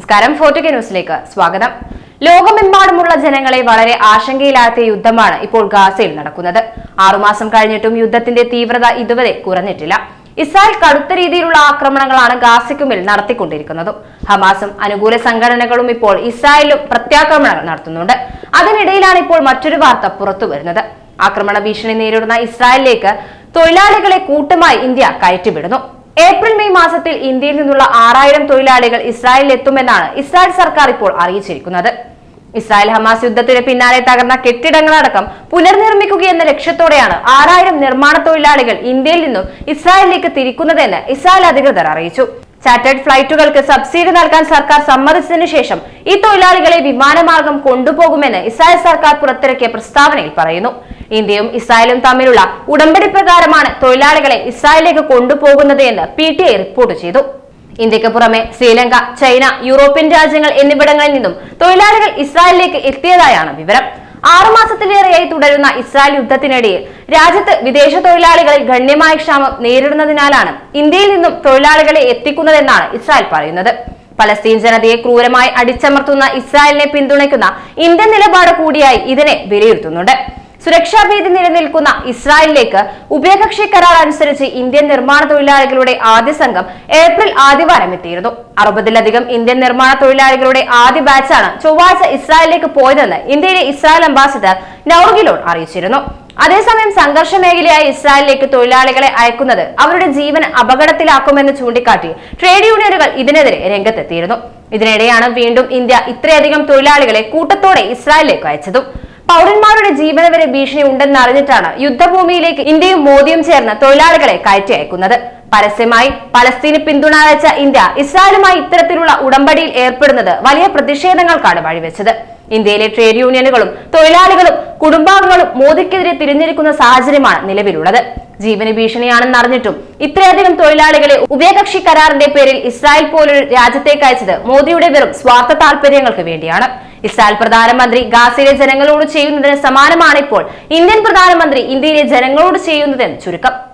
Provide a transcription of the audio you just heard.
നമസ്കാരം. ഫോർട്ടുക ന്യൂസിലേക്ക് സ്വാഗതം. ലോകമെമ്പാടുമുള്ള ജനങ്ങളെ വളരെ ആശങ്കയിലാഴ്ത്തിയ യുദ്ധമാണ് ഇപ്പോൾ ഗാസയിൽ നടക്കുന്നത്. ആറുമാസം കഴിഞ്ഞിട്ടും യുദ്ധത്തിന്റെ തീവ്രത ഇതുവരെ കുറഞ്ഞിട്ടില്ല. ഇസ്രായേൽ കടുത്ത രീതിയിലുള്ള ആക്രമണങ്ങളാണ് ഗാസയ്ക്കുമേൽ നടത്തിക്കൊണ്ടിരിക്കുന്നത്. ഹമാസും അനുകൂല സംഘടനകളും ഇപ്പോൾ ഇസ്രായേലും പ്രത്യാക്രമണങ്ങൾ നടത്തുന്നുണ്ട്. അതിനിടയിലാണ് ഇപ്പോൾ മറ്റൊരു വാർത്ത പുറത്തു വരുന്നത്. ആക്രമണ ഭീഷണി നേരിടുന്ന ഇസ്രായേലിലേക്ക് തൊഴിലാളികളെ കൂട്ടമായി ഇന്ത്യ കയറ്റിവിടുന്നു. ഏപ്രിൽ മെയ് മാസത്തിൽ ഇന്ത്യയിൽ നിന്നുള്ള ആറായിരം തൊഴിലാളികൾ ഇസ്രായേലിൽ എത്തുമെന്നാണ് ഇസ്രായേൽ സർക്കാർ ഇപ്പോൾ അറിയിച്ചിരിക്കുന്നത്. ഇസ്രായേൽ ഹമാസ് യുദ്ധത്തിന് പിന്നാലെ തകർന്ന കെട്ടിടങ്ങളടക്കം പുനർനിർമ്മിക്കുകയെന്ന ലക്ഷ്യത്തോടെയാണ് ആറായിരം നിർമ്മാണ തൊഴിലാളികൾ ഇന്ത്യയിൽ നിന്നും ഇസ്രായേലിലേക്ക് തിരിക്കുന്നതെന്ന് ഇസ്രായേൽ അധികൃതർ അറിയിച്ചു. ചാർട്ടേഡ് ഫ്ലൈറ്റുകൾക്ക് സബ്സിഡി നൽകാൻ സർക്കാർ സമ്മതിച്ചതിനു ശേഷം ഈ തൊഴിലാളികളെ വിമാനമാർഗം കൊണ്ടുപോകുമെന്ന് ഇസ്രായേൽ സർക്കാർ പുറത്തിറക്കിയ പ്രസ്താവനയിൽ പറയുന്നു. ഇന്ത്യയും ഇസ്രായേലും തമ്മിലുള്ള ഉടമ്പടി പ്രകാരമാണ് തൊഴിലാളികളെ ഇസ്രായേലിലേക്ക് കൊണ്ടുപോകുന്നത് എന്ന് പി ടി ഐ റിപ്പോർട്ട് ചെയ്തു. ഇന്ത്യയ്ക്ക് പുറമെ ശ്രീലങ്ക ചൈന യൂറോപ്യൻ രാജ്യങ്ങൾ എന്നിവിടങ്ങളിൽ നിന്നും തൊഴിലാളികൾ ഇസ്രായേലിലേക്ക് എത്തിയതായാണ് വിവരം. ആറുമാസത്തിലേറെയായി തുടരുന്ന ഇസ്രായേൽ യുദ്ധത്തിനിടയിൽ രാജ്യത്ത് വിദേശ തൊഴിലാളികളിൽ ഗണ്യമായ ക്ഷാമം നേരിടുന്നതിനാലാണ് ഇന്ത്യയിൽ നിന്നും തൊഴിലാളികളെ എത്തിക്കുന്നതെന്നാണ് ഇസ്രായേൽ പറയുന്നത്. പലസ്തീൻ ജനതയെ ക്രൂരമായി അടിച്ചമർത്തുന്ന ഇസ്രായേലിനെ പിന്തുണയ്ക്കുന്ന ഇന്ത്യൻ നിലപാട് കൂടിയായി ഇതിനെ വിലയിരുത്തുന്നുണ്ട്. സുരക്ഷാ ഭീതി നിലനിൽക്കുന്ന ഇസ്രായേലിലേക്ക് ഉഭയകക്ഷി കരാർ അനുസരിച്ച് ഇന്ത്യൻ നിർമ്മാണ തൊഴിലാളികളുടെ ആദ്യ സംഘം ഏപ്രിൽ ആദ്യവാരം എത്തിയിരുന്നു. അറുപതിലധികം ഇന്ത്യൻ നിർമ്മാണ തൊഴിലാളികളുടെ ആദ്യ ബാച്ചാണ് ചൊവ്വാഴ്ച ഇസ്രായേലിലേക്ക് പോയതെന്ന് ഇന്ത്യയിലെ ഇസ്രായേൽ അംബാസിഡർ നൌർഗിലോൺ അറിയിച്ചിരുന്നു. അതേസമയം സംഘർഷ മേഖലയായ ഇസ്രായേലിലേക്ക് തൊഴിലാളികളെ അയക്കുന്നത് അവരുടെ ജീവൻ അപകടത്തിലാക്കുമെന്ന് ചൂണ്ടിക്കാട്ടി ട്രേഡ് യൂണിയനുകൾ ഇതിനെതിരെ രംഗത്തെത്തിയിരുന്നു. ഇതിനിടെയാണ് വീണ്ടും ഇന്ത്യ ഇത്രയധികം തൊഴിലാളികളെ കൂട്ടത്തോടെ ഇസ്രായേലിലേക്ക് അയച്ചതും. പൗരന്മാരുടെ ജീവന വരെ ഭീഷണി ഉണ്ടെന്ന് അറിഞ്ഞിട്ടാണ് യുദ്ധഭൂമിയിലേക്ക് ഇന്ത്യയും മോദിയും ചേർന്ന് തൊഴിലാളികളെ കയറ്റി അയക്കുന്നത് പരസ്യമായി പലസ്തീന് പിന്തുണ അയച്ച ഇന്ത്യ ഇസ്രായേലുമായി ഇത്തരത്തിലുള്ള ഉടമ്പടിയിൽ ഏർപ്പെടുന്നത് വലിയ പ്രതിഷേധങ്ങൾക്കാണ് വഴിവെച്ചത്. ഇന്ത്യയിലെ ട്രേഡ് യൂണിയനുകളും തൊഴിലാളികളും കുടുംബാംഗങ്ങളും മോദിക്കെതിരെ തിരിഞ്ഞിരിക്കുന്ന സാഹചര്യമാണ് നിലവിലുള്ളത്. ജീവന് ഭീഷണിയാണെന്ന് അറിഞ്ഞിട്ടും ഇത്രയധികം തൊഴിലാളികളെ ഉഭയകക്ഷി കരാറിന്റെ പേരിൽ ഇസ്രായേൽ പോലൊരു രാജ്യത്തേക്ക് അയച്ചത് മോദിയുടെ വെറും സ്വാർത്ഥ താല്പര്യങ്ങൾക്ക് വേണ്ടിയാണ്. ഇസ്രായേൽ പ്രധാനമന്ത്രി ഗാസയിലെ ജനങ്ങളോട് ചെയ്യുന്നതിന് സമാനമാണ് ഇപ്പോൾ ഇന്ത്യൻ പ്രധാനമന്ത്രി ഇന്ത്യയിലെ ജനങ്ങളോട് ചെയ്യുന്നതെന്ന് ചുരുക്കം.